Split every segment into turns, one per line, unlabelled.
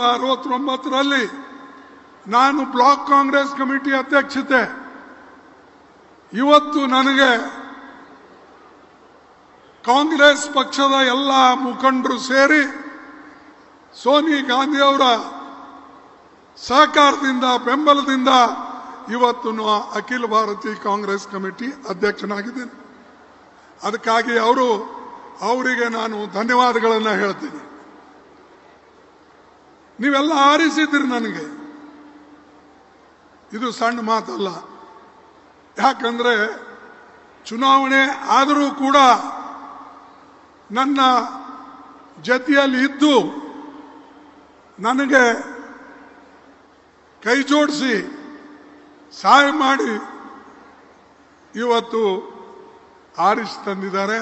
ಅರವತ್ತೊಂಬತ್ತರಲ್ಲಿ ನಾನು block Congress committee ಅಧ್ಯಕ್ಷತೆ. ಇವತ್ತು ನನಗೆ ಕಾಂಗ್ರೆಸ್ ಪಕ್ಷದ ಎಲ್ಲ ಮುಖಂಡರು ಸೇರಿ ಸೋನಿ ಗಾಂಧಿ ಅವರ ಸಹಕಾರದಿಂದ, ಬೆಂಬಲದಿಂದ ಇವತ್ತು ಅಖಿಲ ಭಾರತೀಯ ಕಾಂಗ್ರೆಸ್ ಕಮಿಟಿ ಅಧ್ಯಕ್ಷನಾಗಿದ್ದೇನೆ. ಅದಕ್ಕಾಗಿ ಅವರು, ಅವರಿಗೆ ನಾನು ಧನ್ಯವಾದಗಳನ್ನು ಹೇಳ್ತೀನಿ. ನೀವೆಲ್ಲ ಆರಿಸಿದ್ರಿ ನನಗೆ. ಇದು ಸಣ್ಣ ಮಾತಲ್ಲ. ಯಾಕಂದ್ರೆ ಚುನಾವಣೆ ಆದರೂ ಕೂಡ ನನ್ನ ಜತಿಯಲ್ಲಿ ಇದ್ದು ನನಗೆ ಕೈ ಜೋಡಿಸಿ ಸಹಾಯ ಮಾಡಿ ಇವತ್ತು ಆರಿಸಿ ತಂದಿದ್ದಾರೆ.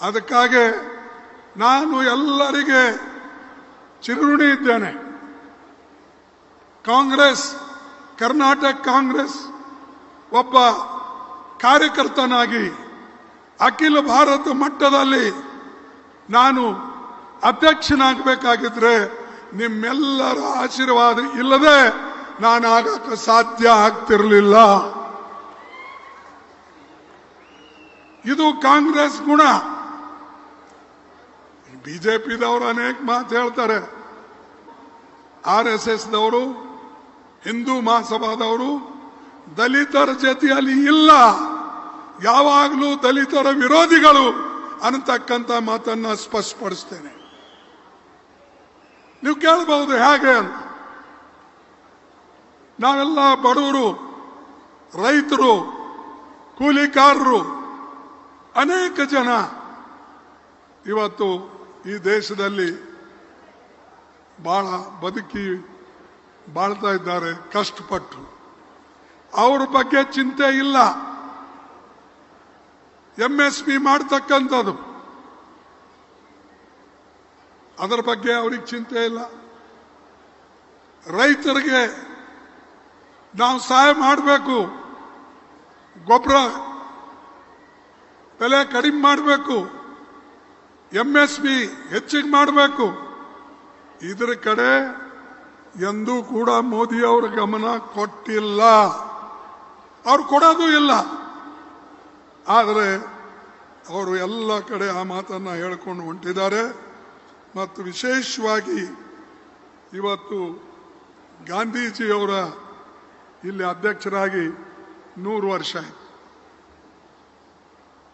ಅದಕ್ಕಾಗಿ ನಾನು ಎಲ್ಲರಿಗೆ ಚಿರುಣಿ ಇದ್ದೇನೆ. ಕಾಂಗ್ರೆಸ್, ಕರ್ನಾಟಕ ಕಾಂಗ್ರೆಸ್ ಒಬ್ಬ ಕಾರ್ಯಕರ್ತನಾಗಿ ಅಖಿಲ ಭಾರತ ಮಟ್ಟದಲ್ಲಿ ನಾನು ಅಧ್ಯಕ್ಷನಾಗಬೇಕಾಗಿದ್ರೆ ನಿಮ್ಮೆಲ್ಲರ ಆಶೀರ್ವಾದ ಇಲ್ಲದೆ ನಾನು ಆಗಕ್ಕೆ ಸಾಧ್ಯ ಆಗ್ತಿರಲಿಲ್ಲ. ಇದು ಕಾಂಗ್ರೆಸ್ ಗುಣ. ಬಿಜೆಪಿದವರು ಅನೇಕ ಮಾತು ಹೇಳ್ತಾರೆ. ಆರ್ ಎಸ್ ಎಸ್ದವರು, ಹಿಂದೂ ಮಹಾಸಭಾದವರು, ದಲಿತರ ಜೊತೆಯಲ್ಲಿ ಇಲ್ಲ. ಯಾವಾಗಲೂ ದಲಿತರ ವಿರೋಧಿಗಳು ಅನ್ನತಕ್ಕಂಥ ಮಾತನ್ನ ಸ್ಪಷ್ಟಪಡಿಸ್ತೇನೆ. ನೀವು ಕೇಳಬಹುದು ಹೇಗೆ ಅಂತ. ನಾವೆಲ್ಲ ಬಡವರು, ರೈತರು, ಕೂಲಿಕಾರರು, ಅನೇಕ ಜನ ಇವತ್ತು ಈ ದೇಶದಲ್ಲಿ ಬಹಳ ಬದುಕಿ ಬಾಳ್ತಾ ಇದ್ದಾರೆ, ಕಷ್ಟಪಟ್ಟು. ಅವ್ರ ಬಗ್ಗೆ ಚಿಂತೆ ಇಲ್ಲ. ಎಂ ಎಸ್ ಪಿ ಮಾಡ್ತಕ್ಕಂಥದ್ದು. ಅದರ ಬಗ್ಗೆ ಅವ್ರಿಗೆ ಚಿಂತೆ ಇಲ್ಲ. ರೈತರಿಗೆ ನಾವು ಸಹಾಯ ಮಾಡಬೇಕು. ಗೊಬ್ಬರ ಬೆಲೆ ಕಡಿಮೆ ಮಾಡಬೇಕು. ಎಂ ಎಸ್ ಪಿ ಹೆಚ್ಚಿಗೆ ಮಾಡಬೇಕು. ಇದರ ಕಡೆ ಎಂದೂ ಕೂಡ ಮೋದಿ ಅವರ ಗಮನ ಕೊಟ್ಟಿಲ್ಲ. ಅವ್ರು ಕೊಡೋದು ಇಲ್ಲ. ಆದರೆ ಅವರು ಎಲ್ಲ ಕಡೆ ಆ ಮಾತನ್ನ ಹೇಳ್ಕೊಂಡು ಹೊಂಟಿದ್ದಾರೆ. ಮತ್ತು ವಿಶೇಷವಾಗಿ ಇವತ್ತು ಗಾಂಧೀಜಿಯವರ ಇಲ್ಲಿ ಅಧ್ಯಕ್ಷರಾಗಿ ನೂರು ವರ್ಷ ಆಯ್ತು.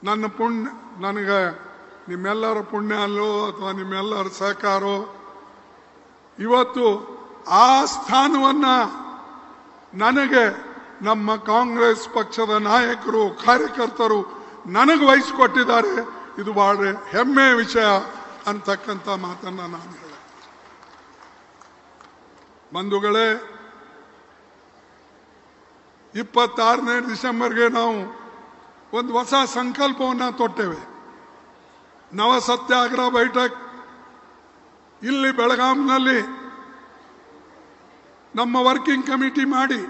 ನನ್ನ ಪುಣ್ಯ, ನನಗೆ ನಿಮ್ಮೆಲ್ಲರ ಪುಣ್ಯ ಅಲ್ಲೋ ಅಥವಾ ನಿಮ್ಮೆಲ್ಲರ ಸಹಕಾರೋ, ಇವತ್ತು ಆ ಸ್ಥಾನವನ್ನ ನನಗೆ ನಮ್ಮ ಕಾಂಗ್ರೆಸ್ ಪಕ್ಷದ ನಾಯಕರು, ಕಾರ್ಯಕರ್ತರು ನನಗೆ ವಹಿಸಿಕೊಟ್ಟಿದ್ದಾರೆ. ಇದು ಬಹಳ ಹೆಮ್ಮೆಯ ವಿಷಯ ಅಂತಕ್ಕಂಥ ಮಾತನ್ನ ನಾನು ಹೇಳ ಬಂಧುಗಳೇ, ಇಪ್ಪತ್ತಾರನೇ ಡಿಸೆಂಬರ್ಗೆ ನಾವು ಒಂದು ಹೊಸ ಸಂಕಲ್ಪವನ್ನು ತೊಟ್ಟೆವೆ. ನವ ಸತ್ಯಾಗ್ರಹ ಬೈಠಕ್. ಇಲ್ಲಿ ಬೆಳಗಾಂನಲ್ಲಿ ನಮ್ಮ ವರ್ಕಿಂಗ್ ಕಮಿಟಿ ಮಾಡಿ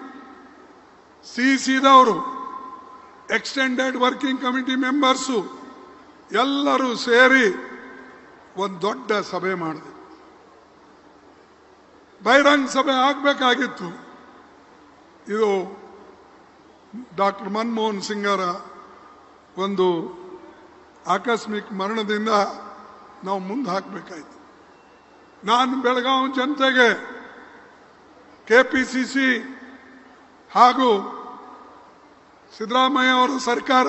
ಸಿ ಸಿದವರು, ಎಕ್ಸ್ಟೆಂಡೆಡ್ ವರ್ಕಿಂಗ್ ಕಮಿಟಿ ಮೆಂಬರ್ಸು ಎಲ್ಲರೂ ಸೇರಿ ಒಂದು ದೊಡ್ಡ ಸಭೆ ಮಾಡಿದೆ. ಬಹಿರಂಗ ಸಭೆ ಆಗಬೇಕಾಗಿತ್ತು. ಇದು ಡಾಕ್ಟರ್ ಮನಮೋಹನ್ ಸಿಂಗರ ಒಂದು ಆಕಸ್ಮಿಕ ಮರಣದಿಂದ ನಾವು ಮುಂದೆ ಹಾಕಬೇಕಾಯ್ತು. ನಾನು ಬೆಳಗಾವಿ ಜನತೆಗೆ ಕೆ ಪಿ ಸಿ ಸಿ ಹಾಗೂ ಸಿದ್ದರಾಮಯ್ಯ ಅವರ ಸರ್ಕಾರ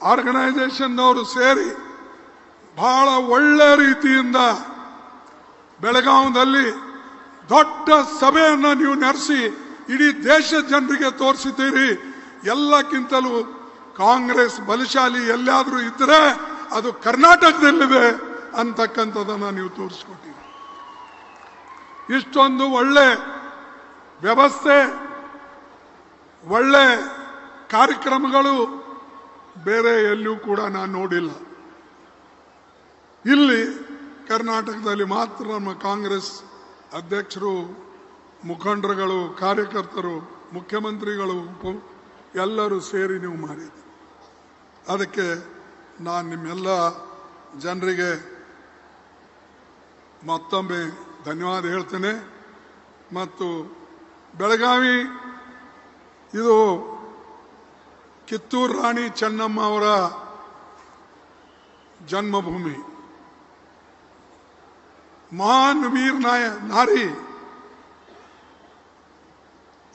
ಆರ್ಗನೈಸೇಷನ್ನವರು ಸೇರಿ ಬಹಳ ಒಳ್ಳೆ ರೀತಿಯಿಂದ ಬೆಳಗಾವದಲ್ಲಿ ದೊಡ್ಡ ಸಭೆಯನ್ನು ನೀವು ನಡೆಸಿ ಇಡೀ ದೇಶದ ಜನರಿಗೆ ತೋರಿಸಿದ್ದೀರಿ. ಎಲ್ಲಕ್ಕಿಂತಲೂ ಕಾಂಗ್ರೆಸ್ ಬಲಶಾಲಿ ಎಲ್ಲಾದರೂ ಇದ್ರೆ ಅದು ಕರ್ನಾಟಕದಲ್ಲಿದೆ ಅಂತಕ್ಕಂಥದ್ದನ್ನು ನೀವು ತೋರಿಸ್ಕೊಟ್ಟಿರಿ. ಇಷ್ಟೊಂದು ಒಳ್ಳೆ ವ್ಯವಸ್ಥೆ, ಒಳ್ಳೆ ಕಾರ್ಯಕ್ರಮಗಳು ಬೇರೆ ಎಲ್ಲೂ ಕೂಡ ನಾನು ನೋಡಿಲ್ಲ. ಇಲ್ಲಿ ಕರ್ನಾಟಕದಲ್ಲಿ ಮಾತ್ರ ನಮ್ಮ ಕಾಂಗ್ರೆಸ್ ಅಧ್ಯಕ್ಷರು, ಮುಖಂಡರುಗಳು, ಕಾರ್ಯಕರ್ತರು, ಮುಖ್ಯಮಂತ್ರಿಗಳು ಎಲ್ಲರೂ ಸೇರಿ ನೀವು ಮಾಡಿದ್ರಿ ಅದಕ್ಕೆ ನಾನು ನಿಮ್ಮೆಲ್ಲ ಜನರಿಗೆ ಮತ್ತೊಮ್ಮೆ ಧನ್ಯವಾದ ಹೇಳ್ತೇನೆ. ಮತ್ತು ಬೆಳಗಾವಿ ಇದು ಕಿತ್ತೂರು ರಾಣಿ ಚೆನ್ನಮ್ಮ ಅವರ ಜನ್ಮಭೂಮಿ. ಮಹಾನ್ ವೀರ್ ನಾಯ, ನಾರಿ.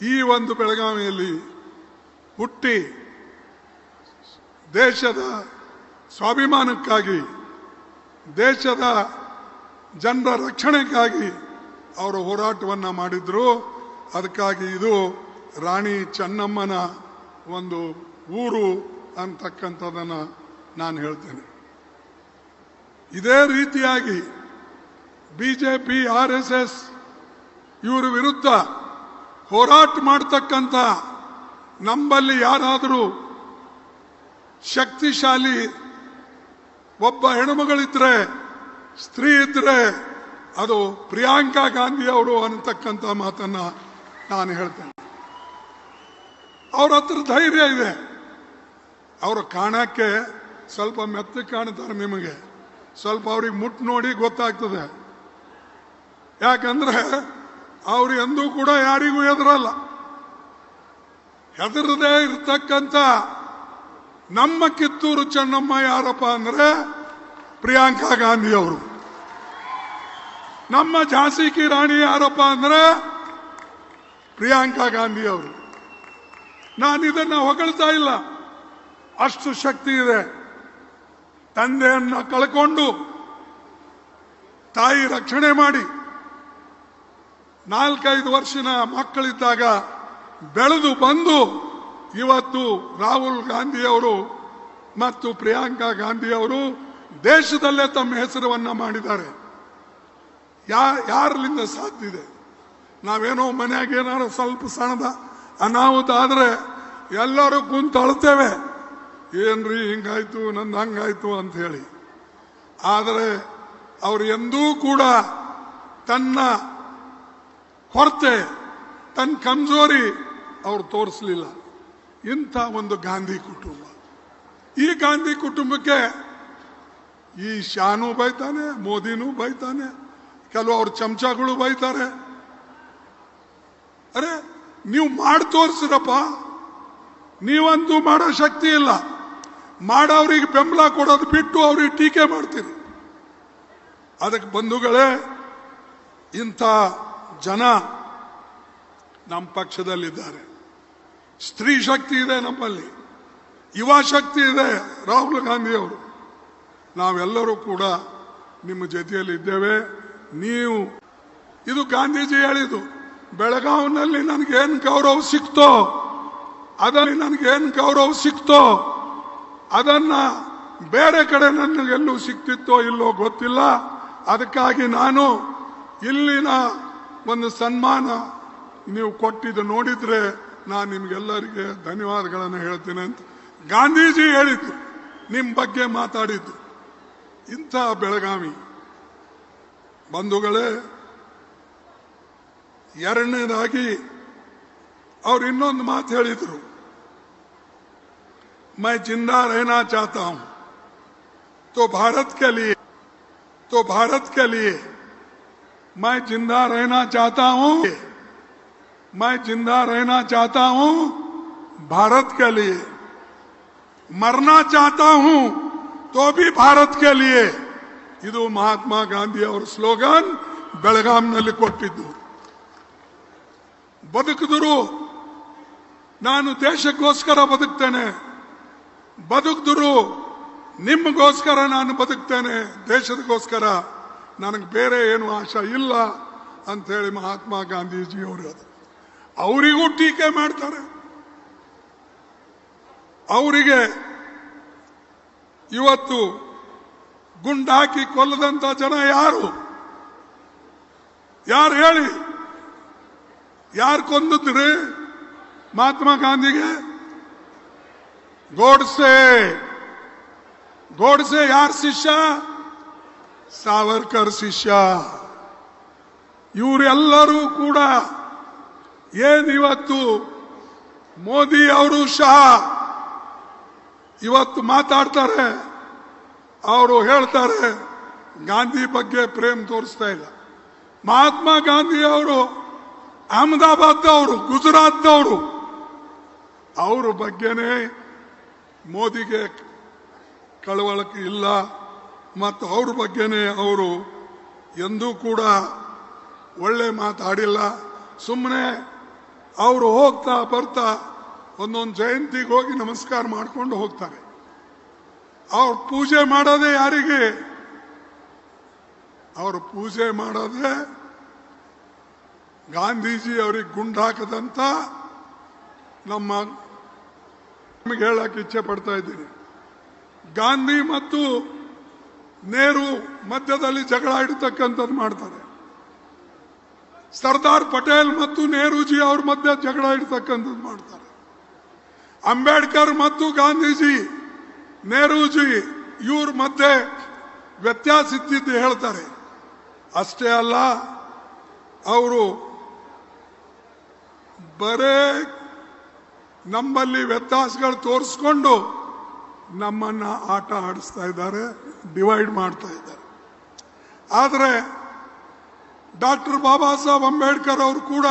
ಈ ಒಂದು ಬೆಳಗಾವಿಯಲ್ಲಿ ಹುಟ್ಟಿ ದೇಶದ ಸ್ವಾಭಿಮಾನಕ್ಕಾಗಿ, ದೇಶದ ಜನರ ರಕ್ಷಣೆಗಾಗಿ ಅವರು ಹೋರಾಟವನ್ನು ಮಾಡಿದ್ರು. ಅದಕ್ಕಾಗಿ ಇದು ರಾಣಿ ಚೆನ್ನಮ್ಮನ ಒಂದು ಊರು ಅಂತಕ್ಕಂಥದ್ದನ್ನು ನಾನು ಹೇಳ್ತೇನೆ. ಇದೇ ರೀತಿಯಾಗಿ B J P R S S ಇವರ ವಿರುದ್ಧ ಹೋರಾಟ ಮಾಡ್ತಕ್ಕಂಥ ನಮ್ಮಲ್ಲಿ ಯಾರಾದರೂ ಶಕ್ತಿಶಾಲಿ ಒಬ್ಬ ಹೆಣ್ಮಗಳಿದ್ರೆ ಸ್ತ್ರೀ ಇದ್ರೆ ಅದು ಪ್ರಿಯಾಂಕಾ ಗಾಂಧಿ ಅವರು ಅನ್ನತಕ್ಕಂಥ ಮಾತನ್ನು ನಾನು ಹೇಳ್ತೇನೆ. ಅವ್ರ ಹತ್ರ ಧೈರ್ಯ ಇದೆ. ಅವರು ಕಾಣಕ್ಕೆ ಸ್ವಲ್ಪ ಮೆತ್ತಗೆ ಕಾಣ್ತಾರೆ ನಿಮಗೆ. ಸ್ವಲ್ಪ ಅವ್ರಿಗೆ ಮುಟ್ಟು ನೋಡಿ ಗೊತ್ತಾಗ್ತದೆ. ಯಾಕಂದ್ರೆ ಅವ್ರು ಎಂದೂ ಕೂಡ ಯಾರಿಗೂ ಹೆದರಲ್ಲ. ಹೆದರದೇ ಇರ್ತಕ್ಕಂಥ ನಮ್ಮ ಕಿತ್ತೂರು ಚೆನ್ನಮ್ಮ ಯಾರಪ್ಪ ಅಂದ್ರೆ ಪ್ರಿಯಾಂಕಾ ಗಾಂಧಿ ಅವರು ನಮ್ಮ ಝಾನ್ಸಿ ಕಿ ರಾಣಿ ಯಾರಪ್ಪ ಅಂದ್ರೆ ಪ್ರಿಯಾಂಕಾ ಗಾಂಧಿ ಅವರು ನಾನು ಇದನ್ನ ಹೊಗಳ್ತಾ ಇಲ್ಲ. ಅಷ್ಟು ಶಕ್ತಿ ಇದೆ. ತಂದೆಯನ್ನ ಕಳ್ಕೊಂಡು ತಾಯಿ ರಕ್ಷಣೆ ಮಾಡಿ ನಾಲ್ಕೈದು ವರ್ಷನ ಮಕ್ಕಳಿದ್ದಾಗ ಬೆಳೆದು ಬಂದು ಇವತ್ತು ರಾಹುಲ್ ಗಾಂಧಿ ಅವರು ಮತ್ತು ಪ್ರಿಯಾಂಕಾ ಗಾಂಧಿ ಅವರು ದೇಶದಲ್ಲೇ ತಮ್ಮ ಹೆಸರನ್ನ ಮಾಡಿದ್ದಾರೆ. ಯಾ, ಯಾರಲಿಂದ ಸಾಧ್ಯ ಇದೆ ನಾವೇನೋ ಮನೆಯಾಗ ಏನಾರು ಸ್ವಲ್ಪ ಸಣದ ಅನಾಹುತ ಆದರೆ ಎಲ್ಲರೂ ಕುಂತು ಅಳ್ತೇವೆ ಏನ್ರಿ ಹಿಂಗಾಯ್ತು, ನಂದು ಹಂಗಾಯ್ತು ಅಂತ ಹೇಳಿ. ಆದರೆ ಅವರು ಎಂದೂ ಕೂಡ ತನ್ನ ಕೊರತೆ, ತನ್ನ ಕಮ್ಜೋರಿ ಅವ್ರು ತೋರಿಸಲಿಲ್ಲ. ಇಂಥ ಒಂದು ಗಾಂಧಿ ಕುಟುಂಬ. ಈ ಗಾಂಧಿ ಕುಟುಂಬಕ್ಕೆ ಈ ಶಾನು ಬೈತಾನೆ, ಮೋದಿನೂ ಬೈತಾನೆ, ಕೆಲವು ಅವ್ರ ಚಮಚಗಳು ಬೈತಾರೆ. ಅರೆ, ನೀವು ಮಾಡಿ ತೋರಿಸಿರಪ್ಪ, ನೀವಂತೂ ಮಾಡೋ ಶಕ್ತಿ ಇಲ್ಲ. ಮಾಡೋರಿಗೆ ಬೆಂಬಲ ಕೊಡೋದು ಬಿಟ್ಟು ಅವ್ರಿಗೆ ಟೀಕೆ ಮಾಡ್ತೀರಿ. ಅದಕ್ಕೆ ಬಂಧುಗಳೇ, ಇಂಥ ಜನ ನಮ್ಮ ಪಕ್ಷದಲ್ಲಿದ್ದಾರೆ. ಸ್ತ್ರೀ ಶಕ್ತಿ ಇದೆ ನಮ್ಮಲ್ಲಿ, ಯುವ ಶಕ್ತಿ ಇದೆ, ರಾಹುಲ್ ಗಾಂಧಿಯವರು ನಾವೆಲ್ಲರೂ ಕೂಡ ನಿಮ್ಮ ಜೊತೆಯಲ್ಲಿ ಇದ್ದೇವೆ. ನೀವು, ಇದು ಗಾಂಧೀಜಿ ಹೇಳಿದ್ದು, ಬೆಳಗಾವಿನಲ್ಲಿ ನನಗೇನು ಗೌರವ ಸಿಕ್ತೋ, ಅದರಲ್ಲಿ ನನಗೇನು ಗೌರವ ಸಿಕ್ತೋ, ಅದನ್ನ ಬೇರೆ ಕಡೆ ನನಗೆಲ್ಲೂ ಸಿಕ್ತಿತ್ತೋ ಇಲ್ಲೋ ಗೊತ್ತಿಲ್ಲ. ಅದಕ್ಕಾಗಿ ನಾನು ಇಲ್ಲಿನ ಒಂದು ಸನ್ಮಾನ ನೀವು ಕೊಟ್ಟಿದ್ದು ನೋಡಿದ್ರೆ ನಾನು ನಿಮ್ಗೆಲ್ಲರಿಗೆ ಧನ್ಯವಾದಗಳನ್ನು ಹೇಳ್ತೀನಿ ಅಂತ ಗಾಂಧೀಜಿ ಹೇಳಿದ್ದು ನಿಮ್ಮ ಬಗ್ಗೆ ಮಾತಾಡಿದ್ದು ಇಂಥ ಬೆಳಗಾವಿ ಬಂಧುಗಳೇ ಎರಡನೇದಾಗಿ ಅವ್ರು ಇನ್ನೊಂದು ಮಾತು ಹೇಳಿದ್ರು मैं जिंदा रहना चाहता हूं तो भारत के लिए तो भारत के लिए मैं जिंदा रहना चाहता हूं मैं जिंदा रहना चाहता हूं भारत के लिए मरना चाहता हूं तो भी भारत के लिए ಇದು ಮಹಾತ್ಮ ಗಾಂಧಿ ಅವರ ಸ್ಲೋಗನ್ ಬೆಳಗಾಂನಲ್ಲಿ ಕೊಟ್ಟಿದ್ದು ಬದುಕಿದ್ರು ನಾನು ದೇಶಕ್ಕೋಸ್ಕರ ಬದುಕ್ತೇನೆ ಬದುಕಿದ್ರು ನಿಮಗೋಸ್ಕರ ನಾನು ಬದುಕ್ತೇನೆ ದೇಶದಗೋಸ್ಕರ ನನಗೆ ಬೇರೆ ಏನು ಆಶಾ ಇಲ್ಲ ಅಂತ ಹೇಳಿ ಮಹಾತ್ಮ ಗಾಂಧೀಜಿ ಅವರು ಅದು ಅವರಿಗೂ ಟೀಕೆ ಮಾಡ್ತಾರೆ. ಅವರಿಗೆ ಇವತ್ತು ಗುಂಡಾಕಿ ಕೊಲ್ಲದಂತ ಜನ ಯಾರು? ಯಾರು ಹೇಳಿ? ಯಾರು ಕೊಂದಿದ್ರಿ ಮಹಾತ್ಮ ಗಾಂಧಿಗೆ? ಗೋಡ್ಸೆ. ಗೋಡ್ಸೆ ಯಾರ ಶಿಷ್ಯ? ಸಾವರ್ಕರ್ ಶಿಷ್ಯ. ಇವರೆಲ್ಲರೂ ಕೂಡ ಏನಿವತ್ತು ಮೋದಿ ಅವರು ಸಹ ಇವತ್ತು ಮಾತಾಡ್ತಾರೆ, ಅವರು ಹೇಳ್ತಾರೆ, ಗಾಂಧಿ ಬಗ್ಗೆ ಪ್ರೇಮ್ ತೋರಿಸ್ತಾ ಇಲ್ಲ. ಮಹಾತ್ಮ ಗಾಂಧಿ ಅವರು ಅಹಮದಾಬಾದ್ದವರು ಗುಜರಾತ್ದವರು ಅವ್ರ ಬಗ್ಗೆನೇ ಮೋದಿಗೆ ಕಳವಳಕ್ಕೆ ಇಲ್ಲ, ಮತ್ತು ಅವ್ರ ಬಗ್ಗೆನೇ ಅವರು ಎಂದೂ ಕೂಡ ಒಳ್ಳೆ ಮಾತಾಡಿಲ್ಲ. ಸುಮ್ಮನೆ ಅವರು ಹೋಗ್ತಾ ಬರ್ತಾ ಒಂದೊಂದು ಜಯಂತಿಗೆ ಹೋಗಿ ನಮಸ್ಕಾರ ಮಾಡಿಕೊಂಡು ಹೋಗ್ತಾರೆ. ಅವ್ರು ಪೂಜೆ ಮಾಡೋದೇ ಯಾರಿಗೆ? ಅವರು ಪೂಜೆ ಮಾಡೋದೇ ಗಾಂಧೀಜಿ ಅವ್ರಿಗೆ ಗುಂಡು ಹಾಕದಂತ ನಮ್ಮ ನಿಮಗೆ ಹೇಳಕ್ಕೆ ಇಚ್ಛೆ ಪಡ್ತಾ ಇದ್ದೀನಿ. ಗಾಂಧಿ ಮತ್ತು ನೇರು ಮಧ್ಯದಲ್ಲಿ ಜಗಳ ಇಡತಕ್ಕಂಥದ್ದು ಮಾಡ್ತಾರೆ. ಸರ್ದಾರ್ ಪಟೇಲ್ ಮತ್ತು ನೆಹರೂಜಿ ಅವ್ರ ಮಧ್ಯೆ ಜಗಳ ಇಡ್ತಕ್ಕಂಥದ್ದು ಮಾಡ್ತಾರೆ. ಅಂಬೇಡ್ಕರ್ ಮತ್ತು ಗಾಂಧೀಜಿ, ನೆಹರೂಜಿ ಇವ್ರ ಮಧ್ಯೆ ವ್ಯತ್ಯಾಸ ಇದ್ದಿದ್ದು ಹೇಳ್ತಾರೆ. ಅಷ್ಟೇ ಅಲ್ಲ, ಅವರು ಬರೇ ನಮ್ಮಲ್ಲಿ ವ್ಯತ್ಯಾಸಗಳು ತೋರಿಸ್ಕೊಂಡು ನಮ್ಮನ್ನ ಆಟ ಆಡಿಸ್ತಾ ಇದ್ದಾರೆ, ಡಿವೈಡ್ ಮಾಡ್ತಾ ಇದ್ದಾರೆ. ಆದರೆ ಡಾಕ್ಟರ್ ಬಾಬಾ ಸಾಹೇಬ್ ಅಂಬೇಡ್ಕರ್ ಅವರು ಕೂಡ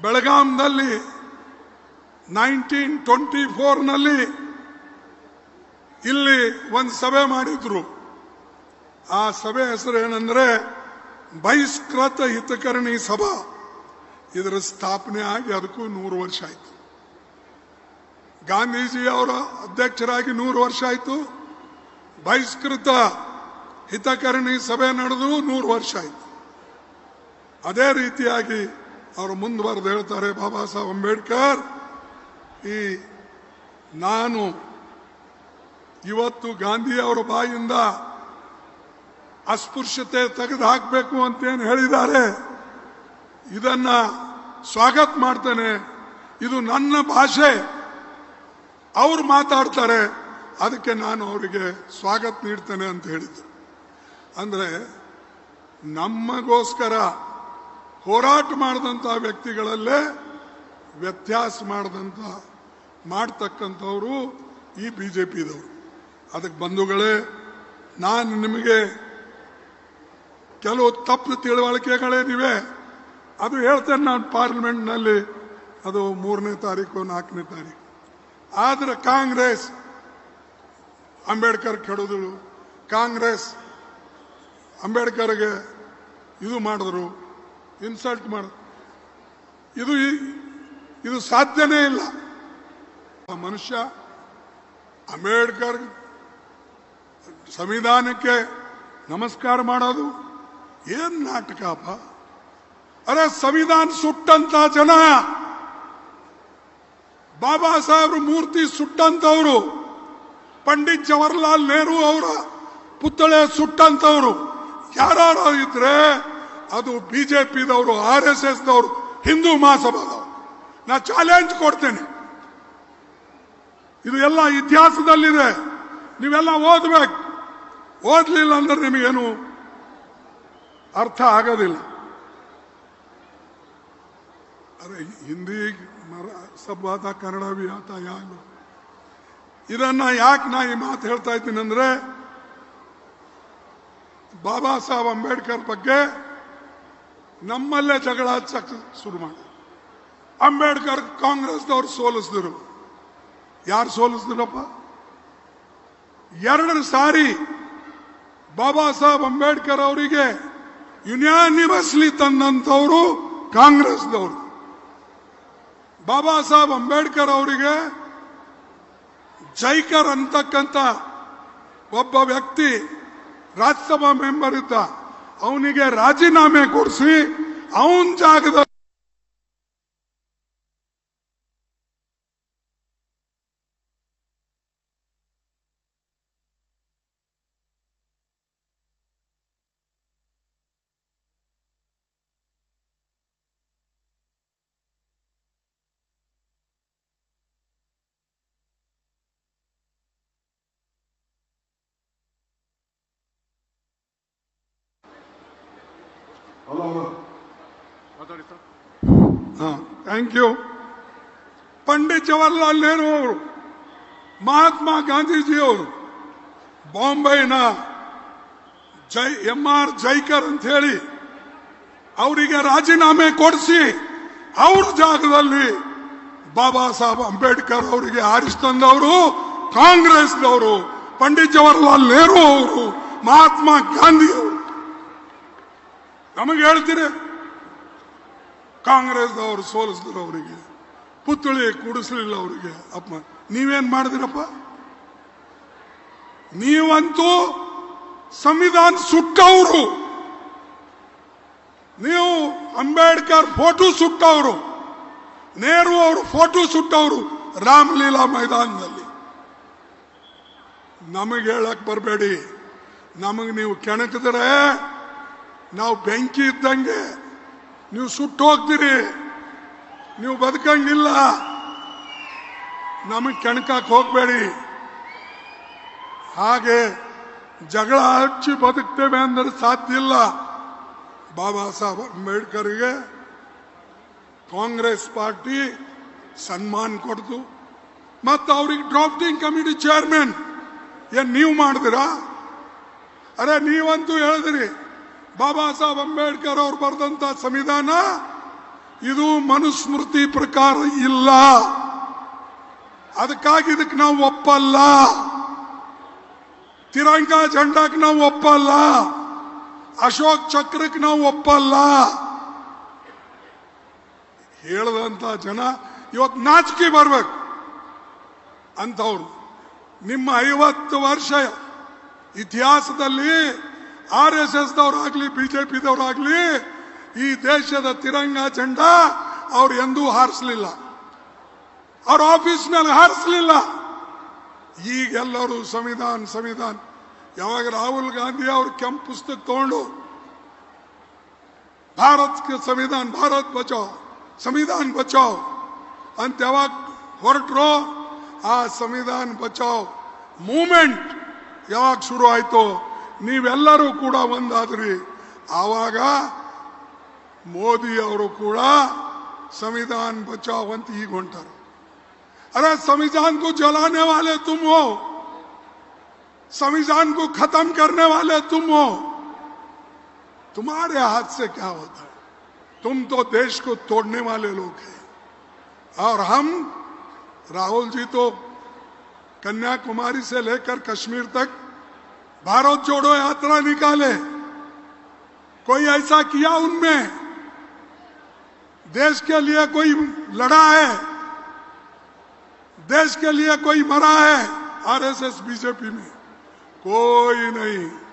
ಬೆಳಗಾಂನಲ್ಲಿ ನೈನ್ಟೀನ್ ಟ್ವೆಂಟಿ ಫೋರ್ನಲ್ಲಿ ಇಲ್ಲಿ ಒಂದು ಸಭೆ ಮಾಡಿದ್ರು. ಆ ಸಭೆ ಹೆಸರು ಏನಂದ್ರೆ ಬಹಿಷ್ಕೃತ ಹಿತಕರಣಿ ಸಭಾ. ಇದರ ಸ್ಥಾಪನೆ ಆಗಿ ಅದಕ್ಕೂ ನೂರು ವರ್ಷ ಆಯಿತು. ಗಾಂಧೀಜಿ ಅವರ ಅಧ್ಯಕ್ಷರಾಗಿ ನೂರು ವರ್ಷ ಆಯಿತು. ಬಹಿಷ್ಕೃತ ಹಿತಕರಣಿ ಸಭೆ ನಡೆದು ನೂರು ವರ್ಷ ಆಯಿತು. ಅದೇ ರೀತಿಯಾಗಿ ಅವರು ಮುಂದುವರೆದು ಹೇಳ್ತಾರೆ, ಬಾಬಾ ಸಾಹೇಬ್ ಅಂಬೇಡ್ಕರ್, ಈ ನಾನು ಇವತ್ತು ಗಾಂಧಿ ಅವರ ಬಾಯಿಂದ ಅಸ್ಪೃಶ್ಯತೆ ತೆಗೆದು ಹಾಕಬೇಕು ಅಂತೇನು ಹೇಳಿದ್ದಾರೆ. ಇದನ್ನ ಸ್ವಾಗತ ಮಾಡ್ತೇನೆ. ಇದು ನನ್ನ ಭಾಷೆ. ಅವ್ರು ಮಾತಾಡ್ತಾರೆ. ಅದಕ್ಕೆ ನಾನು ಅವರಿಗೆ ಸ್ವಾಗತ ನೀಡ್ತೇನೆ ಅಂತ ಹೇಳಿದ್ರು ಅಂದ್ರೆ ನಮಗೋಸ್ಕರ ಹೋರಾಟ ಮಾಡಿದಂಥ ವ್ಯಕ್ತಿಗಳಲ್ಲೇ ವ್ಯತ್ಯಾಸ ಮಾಡಿದಂಥ ಮಾಡ್ತಕ್ಕಂಥವರು ಈ ಬಿ ಜೆ ಪಿದವರು ಅದಕ್ಕೆ ಬಂಧುಗಳೇ, ನಾನು ನಿಮಗೆ ಕೆಲವು ತಪ್ಪು ತಿಳುವಳಿಕೆಗಳೇನಿವೆ ಅದು ಹೇಳ್ತೇನೆ ನಾನು ಪಾರ್ಲಿಮೆಂಟ್ನಲ್ಲಿ, ಅದು ಮೂರನೇ ತಾರೀಕು, ನಾಲ್ಕನೇ ತಾರೀಕು. ಆದರೆ ಕಾಂಗ್ರೆಸ್, ಅಂಬೇಡ್ಕರ್ ಕೆಡೋದಳು. ಕಾಂಗ್ರೆಸ್ ಅಂಬೇಡ್ಕರ್ಗೆ ಇದು ಮಾಡಿದ್ರು ಇನ್ಸಲ್ಟ್ ಮಾಡ, ಇದು ಇದು ಸಾಧ್ಯನೇ ಇಲ್ಲ. ಮನುಷ್ಯ ಅಂಬೇಡ್ಕರ್ ಸಂವಿಧಾನಕ್ಕೆ ನಮಸ್ಕಾರ ಮಾಡೋದು ಏನ್ ನಾಟಕಪ್ಪ ಅರೆ ಸಂವಿಧಾನ ಸುಟ್ಟಂತ ಜನ, ಬಾಬಾ ಸಾಹೇಬ್ರ ಮೂರ್ತಿ ಸುಟ್ಟಂತವರು, ಪಂಡಿತ್ ಜವಾಹರ್ಲಾಲ್ ನೆಹರು ಅವರ ಪುತ್ಥಳೆ ಸುಟ್ಟಂತವ್ರು. ಯಾರು ಇದ್ರೆ ಅದು ಬಿಜೆಪಿದವರು, ಆರ್ ಎಸ್ ದವರು ಹಿಂದೂ ಮಹಾಸಭಾದವರು. ನಾ ಚಾಲೆಂಜ್ ಕೊಡ್ತೇನೆ. ಇದು ಎಲ್ಲ ಇತಿಹಾಸದಲ್ಲಿದೆ. ನೀವೆಲ್ಲ ಓದ್ಬೇಕು. ಓದ್ಲಿಲ್ಲ ಅಂದ್ರೆ ನಿಮಗೇನು ಅರ್ಥ ಆಗೋದಿಲ್ಲ. ಅರೆ, ಹಿಂದಿ ಮರ ಸಬ್ ಆತ ಕನ್ನಡ ಆತ ಯಾರು ಇದನ್ನ ಯಾಕೆ ನಾ ಈ ಮಾತು ಹೇಳ್ತಾ ಇದ್ದೀನಿ ಅಂದ್ರೆ ಬಾಬಾ ಸಾಹೇಬ್ ಅಂಬೇಡ್ಕರ್ ಬಗ್ಗೆ ನಮ್ಮಲ್ಲೇ ಜಗಳ ಹಚ್ಚಕ್ ಶುರು ಮಾಡಿ. ಅಂಬೇಡ್ಕರ್ ಕಾಂಗ್ರೆಸ್ದವ್ರು ಸೋಲಿಸಿದ್ರು. ಯಾರು ಸೋಲಿಸಿದ್ರಪ್ಪ? ಎರಡು ಸಾರಿ ಬಾಬಾ ಸಾಹೇಬ್ ಅಂಬೇಡ್ಕರ್ ಅವರಿಗೆ ಯುನಾನಿಮಸ್ಲಿ ತಂದಂಥವರು ಕಾಂಗ್ರೆಸ್ದವರು ಬಾಬಾ ಸಾಹೇಬ್ ಅಂಬೇಡ್ಕರ್ ಅವರಿಗೆ ಜೈಕರ್ ಅಂತಕ್ಕಂಥ ಒಬ್ಬ ವ್ಯಕ್ತಿ ರಾಜ್ಯಸಭಾ ಮೆಂಬರ್ ಇದ್ದ ಅವನಿಗೆ ರಾಜೀನಾಮೆ ಕೊಡಿಸಿ ಅವನ ಜಾಗದ ಥ್ಯಾಂಕ್ ಯು ಪಂಡಿತ್ ಜವಾಹರ್ಲಾಲ್ ನೆಹರು ಅವರು, ಮಹಾತ್ಮ ಗಾಂಧೀಜಿಯವರು, ಬಾಂಬೆನ ಜೈ ಎಂ ಆರ್ ಜೈಕರ್ ಅಂತ ಹೇಳಿ ಅವರಿಗೆ ರಾಜೀನಾಮೆ ಕೊಡಿಸಿ ಅವ್ರ ಜಾಗದಲ್ಲಿ ಬಾಬಾ ಸಾಹೇಬ್ ಅಂಬೇಡ್ಕರ್ ಅವರಿಗೆ ಆರಿಸ್ ತಂದವರು ಕಾಂಗ್ರೆಸ್ನವರು. ಪಂಡಿತ್ ಜವಾಹರ್ಲಾಲ್ ನೆಹರು ಅವರು, ಮಹಾತ್ಮ ಗಾಂಧಿ ಅವರು. ನಮಗೆ ಹೇಳ್ತೀರಿ? ಕಾಂಗ್ರೆಸ್ದವರು ಸೋಲಿಸಿದ್ರು ಅವರಿಗೆ. ಪುತ್ಥಳಿ ಕೂಡಿಸ್ಲಿಲ್ಲ ಅವರಿಗೆ. ಅಪ್ಪ, ನೀವೇನ್ ಮಾಡಿದಿರಪ್ಪ? ನೀವಂತೂ ಸಂವಿಧಾನ ಸುಟ್ಟವರು. ನೀವು ಅಂಬೇಡ್ಕರ್ ಫೋಟೋ ಸುಟ್ಟವರು. ನೆಹರು ಅವರು ಫೋಟೋ ಸುಟ್ಟವರು ರಾಮಲೀಲಾ ಮೈದಾನದಲ್ಲಿ ನಮಗೆ ಹೇಳಕ್ ಬರಬೇಡಿ. ನಮಗೆ ನೀವು ಕೆಣಕಿದ್ರೆ ನಾವು ಬೆಂಕಿ ಇದ್ದಂಗೆ ನೀವು ಸುಟ್ಟು ಹೋಗ್ತೀರಿ. ನೀವು ಬದುಕಂಗಿಲ್ಲ. ನಮಗೆ ಕೆಣಕಕ್ಕೆ ಹೋಗ್ಬೇಡಿ. ಹಾಗೆ ಜಗಳ ಹಚ್ಚಿ ಬದುಕ್ತೇವೆ ಅಂದರೆ ಸಾಧ್ಯ ಇಲ್ಲ. ಬಾಬಾ ಸಾಹೇಬ್ ಅಂಬೇಡ್ಕರ್ಗೆ ಕಾಂಗ್ರೆಸ್ ಪಾರ್ಟಿ ಸನ್ಮಾನ ಕೊಡ್ತು. ಮತ್ತು ಅವ್ರಿಗೆ ಡ್ರಾಫ್ಟಿಂಗ್ ಕಮಿಟಿ ಚೇರ್ಮನ್ ಏನು ನೀವು ಮಾಡಿದಿರಾ? ಅರೆ ನೀವಂತೂ ಹೇಳಿದ್ರಿ ಬಾಬಾ ಸಾಹೇಬ್ ಅಂಬೇಡ್ಕರ್ ಅವ್ರು ಬರೆದಂತ ಸಂವಿಧಾನ, ಇದು ಮನುಸ್ಮೃತಿ ಪ್ರಕಾರ ಇಲ್ಲ. ಅದಕ್ಕಾಗಿ ಇದಕ್ಕೆ ನಾವು ಒಪ್ಪಲ್ಲ. ತಿರಂಗ ಜಂಡಕ್ಕೆ ನಾವು ಒಪ್ಪಲ್ಲ. ಅಶೋಕ್ ಚಕ್ರಕ್ಕೆ ನಾವು ಒಪ್ಪಲ್ಲ. ಹೇಳದಂತ ಜನ ಇವತ್ತು ನಾಚಿಕೆ ಬರ್ಬೇಕು ಅಂತವ್ರು. ನಿಮ್ಮ ಐವತ್ತು ವರ್ಷ ಇತಿಹಾಸದಲ್ಲಿ ಆರ್ ಎಸ್ ಎಸ್ ದವರಾಗ್ಲಿ ಆಗಲಿ ಈ ದೇಶದ ತಿರಂಗ ಚಂಡ ಅವ್ರು ಎಂದೂ ಹಾರಿಸಲಿಲ್ಲ. ಅವ್ರ ಆಫೀಸ್ನಲ್ಲಿ ಹಾರಿಸ್ಲಿಲ್ಲ. ಈಗೆಲ್ಲರೂ ಸಂವಿಧಾನ ಸಂವಿಧಾನ. ಯಾವಾಗ ರಾಹುಲ್ ಗಾಂಧಿ ಅವರು ಕೆಂಪು ಪುಸ್ತಕ ತಗೊಂಡು ಭಾರತ್ ಕೆ ಸಂವಿಧಾನ, ಭಾರತ್ ಬಚಾವ್, ಸಂವಿಧಾನ ಬಚಾವ್ ಅಂತ ಯಾವಾಗ ಹೊರಟ್ರು, ಆ ಸಂವಿಧಾನ ಬಚಾವ್ ಮೂಮೆಂಟ್ ಯಾವಾಗ ಶುರು ಆಯ್ತು ನೀವೆಲ್ಲರೂ ಕೂಡ ಒಂದಾದ್ರಿ ಆವಾಗ ಮೋದಿ ಅವರು ಕೂಡ संविधान बचाओ ಅಂತ ಈಗ ಹೊಂಟಾರ अरे संविधान को जलाने वाले तुम हो संविधान को खत्म करने वाले तुम हो तुम्हारे हाथ से क्या होता है तुम तो देश को तोड़ने वाले लोग हैं और हम राहुल जी तो कन्याकुमारी से लेकर कश्मीर तक भारत जोड़ो, यात्रा निकाले। कोई ऐसा किया उनमें? देश के लिए कोई लड़ा है? देश के लिए कोई मरा है? आरएसएस, बीजेपी में। कोई नहीं।